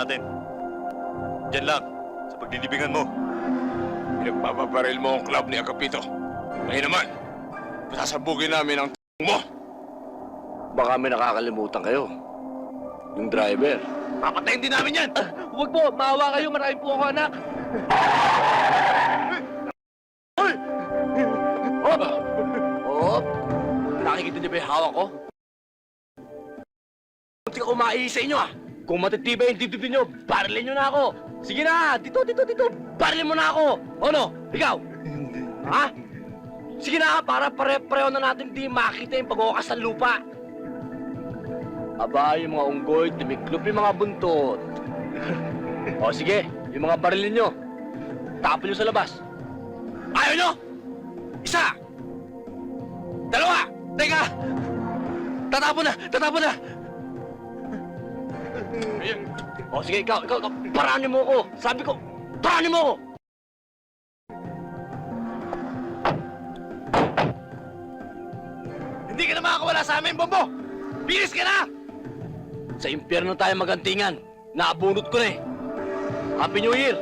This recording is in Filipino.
natin. Diyan lang, sa paglilibingan mo. Pinagpapabaril mo ang club ni Agapito. Ngayon naman, sasabugin namin ang t- mo. Baka may nakakalimutan kayo. Yung driver. Papatayin din namin yan! Huwag po, maawa kayo. Marami po ako anak. Hoy! Hop! Hop! Nakikita niyo ba yung hawak ko? Munti ako maii sa inyo ah. Kung matitibay yung dibdib niyo, barilin niyo na ako. Sige na, dito, dito, dito. Barilin mo na ako. Ano? Ikaw? Ha? Sige na, para pare-pareho na natin di makita yung pag-ukas ng lupa. Aba, yung mga unggoy, tumiklop yung mga buntot. o sige, yung mga barilin nyo, tapon nyo sa labas. Ayaw nyo? Isa! Dalawa! Teka! Tatapon na! Tatapon na! O sige, ikaw, ikaw, ikaw, paranin mo ako! Sabi ko, paranin mo ako! Hindi ka na makakawala sa amin, Bombo! Bilis ka na! Sa impyerno tayo magantingan. Naabunot ko na eh. Happy New Year!